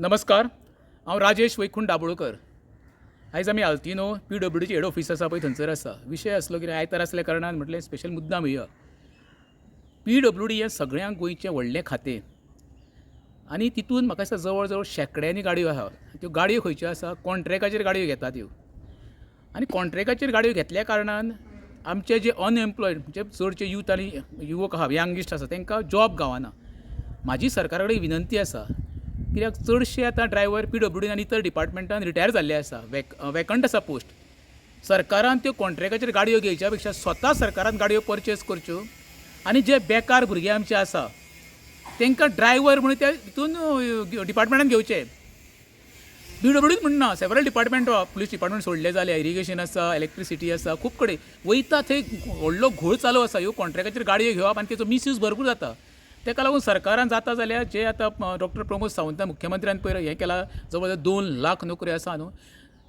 नमस्कार. हांव राजेश वैकुंठ दाबोळकर आयज आमी आल्तिनो P W D head office आसा पळय थंयसर आसा विशय आसलो कितें आयतार आसल्या कारणान म्हटलें स्पेशल मुद्दाम येया पी डब्ल्यू डी हें सगळ्यांक गोंयचें व्हडलें खातें. आनी तितून म्हाका दिसता जवळ जवळ शेकड्यांनी गाडयो आहा. त्यो गाडयो खंयच्यो आसा कॉन्ट्रॅक्टाचेर गाडयो घेता त्यो. आनी कॉन्ट्रॅक्टाचेर गाडयो घेतल्या कारणान आमचे जे अनएम्प्लॉयड म्हणजे चडशे यूथ आनी युवक आहा यंगिस्ट आसा तांकां जॉब गावना. म्हाजी सरकारा कडेन विनंती आसा कित्याक चडशे आतां ड्रायव्हर पी डब्ल्यू आनी इतर डिपार्टमेंटान रिटायर जाल्ले आसा वेक वेकंट आसा पोस्ट सरकारान त्यो कॉन्ट्रॅक्टाचेर गाडयो घेवच्या पेक्षा स्वता सरकारान गाडयो परचेज करच्यो आनी जे बेकार भुरगे आमचे आसा तांकां ड्रायव्हर म्हणून त्या हितून डिपार्टमेंटान घेवचे. बी डब्ल्यूच म्हणना सेवरल डिपार्टमेंट पुलीस डिपार्टमेंट सोडले जाल्यार इरिगेशन आसा इलेक्ट्रिसिटी आसा खूब कडेन वयता थंय व्हडलो घोळ चालू आसा ह्यो कॉन्ट्रॅक्टाचेर गाडयो घेवप आनी तेचो मिसयूज भरपूर जाता. तेका लागून सरकारान जाता जाल्यार जे आतां डॉक्टर प्रमोद सावंत मुख्यमंत्र्यान पयर हें केलां जवळ जवळ दोन लाख नोकऱ्यो आसा न्हू.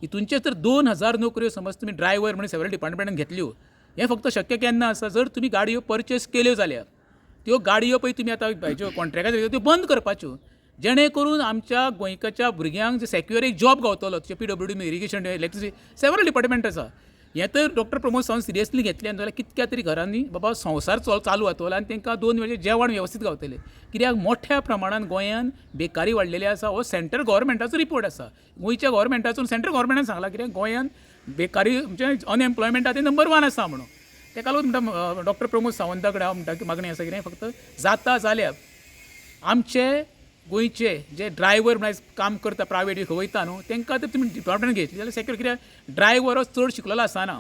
हितूंचे तर दोन हजार नोकऱ्यो समज तुमी ड्रायव्हर म्हणून सेवरल डिपार्टमेंटान घेतल्यो हें फक्त शक्य केन्ना आसा? जर तुमी गाडयो परचेस केल्यो जाल्यार त्यो गाडयो पळय तुमी आतां हेज्यो कॉन्ट्रॅक्टाच्यो त्यो बंद करपाच्यो. जेणे करून आमच्या गोंयकाच्या भुरग्यांक जे सेक्युअर एक जॉब गावतलो जे P W D irrigation electricity several department आसा हें तर डॉक्टर प्रमोद सावंत सिरियसली घेतलें जाल्यार कितक्या तरी घरांनी बाबा संवसार चल चालू जातलो आनी तांकां दोन वेळचे जेवण वेवस्थीत गावतलें. कित्याक मोठ्या प्रमाणान गोंयान बेकारी वाडलेली आसा हो सेंट्रल गव्हर्मेंटाचो रिपोर्ट आसा गोंयच्या गव्हर्मेंटाचो सेंट्रल गव्हर्मेंटान सांगला कित्याक गोंयान बेकारी म्हणजे अनएम्प्लॉयमेंटा तें ते नंबर वन आसा म्हणून तेका लागून म्हणटा डॉक्टर प्रमोद सावंता कडेन हांव म्हणटा की मागणी आसा कितें फक्त जाता जाल्यार आमचे गोंयचे जे ड्रायव्हर म्हळ्यार काम करता प्रायवेट वयता न्हू तांकां तर तुमी डिपार्टमेंट घेतली जाल्यार सेक्युर कित्याक ड्रायव्हर हो चड शिकलेलो आसना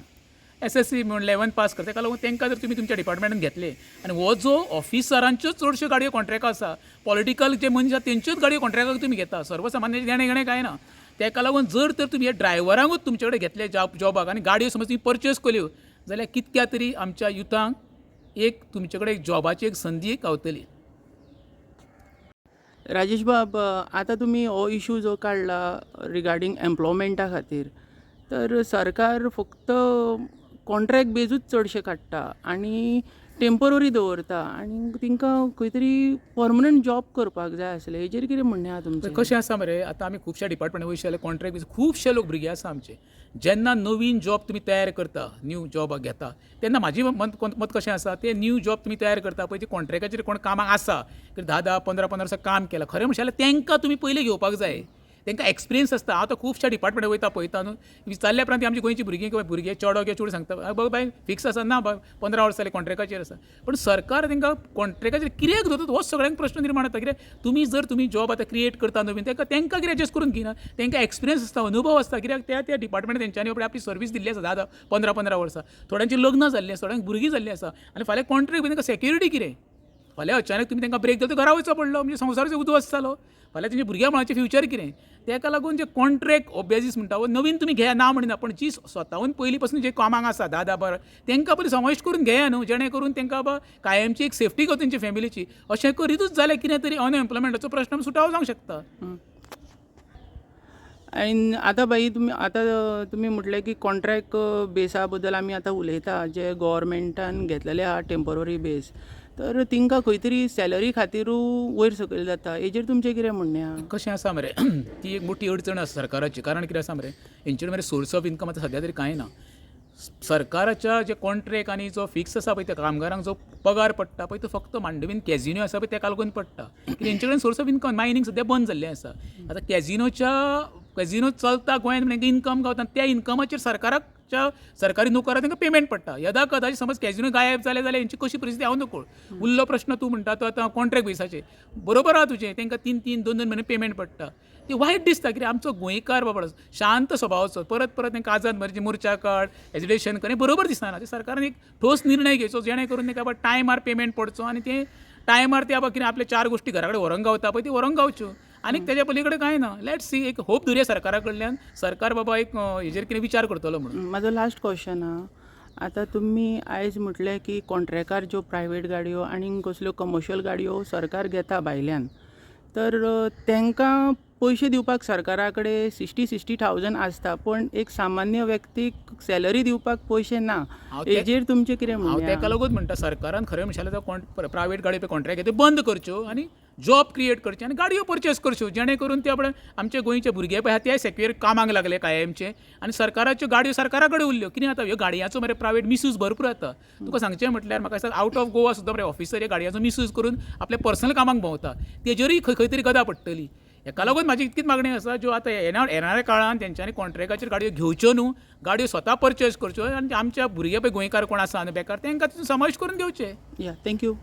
एस एस सी म्हणून इलेवन पास करता ताका लागून तांकां जर तुमी तुमच्या डिपार्टमेंटान घेतले आनी हो जो ऑफिसरांच्योच चडश्यो गाडयो कॉन्ट्रॅक्ट आसा पॉलिटिकल जे मनीस आसा तेंच्योच गाडयो कॉन्ट्रॅक्टाक तुमी घेता. सर्वसामान्य घेणे घेणे काय ना तेका लागून जर तर तुमी हे ड्रायव्हरांकूच तुमचे कडेन घेतले जॉब जॉबाक आनी गाडयो समज तुमी परचेस केल्यो जाल्यार कितक्या तरी आमच्या युथांक एक तुमचे कडेन एक जॉबाची एक संदी गावतली. राजेश बाब आतां तुमी हो इशू जो काडला रिगार्डींग एम्प्लॉयमेंटा खातीर तर सरकार फक्त कॉन्ट्रॅक्ट बेजूच चडशे काडटा आनी टेंपररी दवरता आनी तांकां खंय तरी पर्मनंट जॉब करपाक जाय आसले हेजेर कितें म्हणणें आहा तुमचें? कशें आसा मरे? आतां आमी खुबश्या डिपार्टमेंट वयशे जाल्यार कॉन्ट्रॅक्ट बी खुबशे लोक भुरगे आसा आमचे. जेन्ना नवीन जॉब तुमी तयार करता न्यू जॉब घेता तेन्ना म्हाजी मत मत कशें आसा? ते न्यू जॉब तुमी तयार करता पळय ते कॉन्ट्रॅक्टाचेर कोण कामाक आसा धा धा पंदरा पंदरा वर्सां काम केलां खरें म्हणशां जाल्यार तांकां तुमी पयलीं घेवपाक जाय. तांकां एक्सपिरियन्स आसता हांव तो खुबश्या डिपार्टमेंट वयता पळयता न्हू विचारल्या उपरांत आमची गोंयची भुरगीं किंवा भुरगे चेडो किंवा चेडूं सांगता बाबा बाय फिक्स आसा ना बाय पंदरा वर्सां जाले कॉन्ट्रॅक्टाचेर आसा पूण सरकार तांकां कॉन्ट्रॅक्टाचेर कित्याक धरता हो सगळ्यांक प्रश्न निर्माण जाता कित्याक तुमी जर तुमी जॉब आतां क्रिएट करता नवीन तांकां तांकां कितें एडजस्ट करून घेयना तांकां एक्सपिरियन्स आसता अनुभव आसता कित्याक त्या त्या डिपार्टमेंट तेंच्यांनी आपली आपली सर्वीस दिल्ली आसा धा धा पंदरा पंदरा वर्सां थोड्यांची लग्न जाल्लीं आसा थोड्यांक भुरगीं जाल्लीं आसा आनी फाल्यां कॉन्ट्रॅक्ट तांकां सेक्युरिटी कितें फाल्यां अचानक तुमी तांकां ब्रेक दिलो घरा वयचो पडलो म्हणजे संवसाराचो उद्वस्त जालो फाल्यां तुमच्या भुरग्या मुळाचें फ्युचर कितें तेका लागून जे कॉन्ट्रॅक्ट बेजीस म्हणटा वो नवीन तुमी घेया ना म्हणना पण जी स्वताहून पयलीं पासून जे कामांक आसा धा धा बारा तांकां पयलीं समावेश करून घेया न्हू जेणे करून तांकां कायमची एक सेफ्टी गो तेंच्या फॅमिलीची अशें करीतूच जाल्यार कितें तरी अनएम्प्लॉयमेंटाचो प्रश्न सुटावो जावंक शकता. आनी आतां बाई तुमी आतां तुमी म्हटलें की कॉन्ट्रॅक्ट बेसा बद्दल आमी आतां उलयता जे गोवोरमेंटान घेतलेले आहा टेंपररी बेस तर तिंकां खंय तरी सॅलरी खातीरूय वयर सकयल जाता. हेजेर तुमचें कितें म्हणणें आहा कशें आसा मरे? ती एक मोठी अडचण आसा सरकाराची. कारण कितें आसा मरे? हेंचेर मरे सोर्स ऑफ इन्कम आतां सद्या तरी कांय ना. सरकाराच्या जे कॉन्ट्रॅक्ट आनी जो फिक्स आसा पळय त्या कामगारांक जो पगार पडटा पळय तो फक्त मांडवीन कॅझिनो आसा पळय तेका लागून पडटा. हेंचे कडेन सोर्स ऑफ इन्कम मायनींग सद्या बंद जाल्लें आसा. आतां कॅझिनोच्या कॅझिनो चलता गोंयांत म्हणजे इन्कम गावता त्या इन्कमाचेर सरकाराच्या सरकारी नोकरां तांकां पेमेंट पडटा यदा कदाचित समज कॅझिनो गायब जाले जाल्यार हेंची कशी परिस्थिती हांव नकळ उरलो प्रश्न तूं म्हणटा तो आतां कॉन्ट्रॅक्ट बेसाचे बरोबर आहा तुजें तांकां तीन तीन दोन दोन म्हयने पेमेंट पडटा ती वायट दिसता कित्याक आमचो गोंयकार बाबा शांत स्वभावाचो. परत परत तांकां आजाद मर्जी मोर्चा काड एज्युकेशन करे बरोबर दिसना ते सरकारान एक ठोस निर्णय घेवचो जेणे करून तांकां बाबा टायमार पेमेंट पडचो आनी ते टायमार ते बाबा कितें आपले चार गोश्टी घरा कडेन व्हरोंक गावता पळय ती व्हरोंक गावच्यो आनी तेच्या पलीकडे कांय ना लेट सी एक होप धुरया सरकारा कडल्यान सरकार बाबा एक हेजेर कितें विचार करतलो म्हणून. म्हाजो लास्ट क्वेश्चन आहा आतां तुमी आयज म्हटलें की कॉन्ट्रॅकार ज्यो प्रायवेट गाडयो आनी कसल्यो कमर्शियल गाडयो सरकार घेता भायल्यान तर तांकां पयशे दिवपाक सरकारा कडेन सिक्स्टी सिक्स्टी थावजंड आसता पण एक सामान्य व्यक्तीक सॅलरी दिवपाक पयशे ना हेजेर तुमचें कितें हांव तेका? लागून म्हणटा सरकारान खरें म्हणशाले प्रायवेट गाडयो कॉन्ट्रॅक्ट ते बंद करच्यो आनी जॉब क्रिएट करचे आनी गाडयो परचेस करच्यो जेणे करून ते आपण आमचे गोंयचे भुरगे पळय ते सेक्युअर कामाक लागले कायमचे आनी सरकाराच्यो गाडयो सरकारा कडेन उरल्यो. कितें जाता ह्यो गाडयांचो मरे प्रायवेट मिसयूज भरपूर जाता. तुका सांगचें म्हटल्यार म्हाका दिसता आवट ऑफ गोवा सुद्दां मरे ऑफिसर ह्या गाडयांचो मिसयूज करून आपल्या पर्सनल कामाक भोंवता. तेजेरूय खंय खंय तरी गदा पडटली. हेका लागून म्हाजी इतकीच मागणी आसा ज्यो आतां येना येणाऱ्या काळान तेंच्यांनी कॉन्ट्रॅक्टाचेर गाडयो घेवच्यो न्हू. गाडयो स्वता परचेस करच्यो आनी आमच्या भुरगे पळय गोंयकार कोण आसा न्हू बेकार तांकां तितून समावेश करून घेवचे या थँक्यू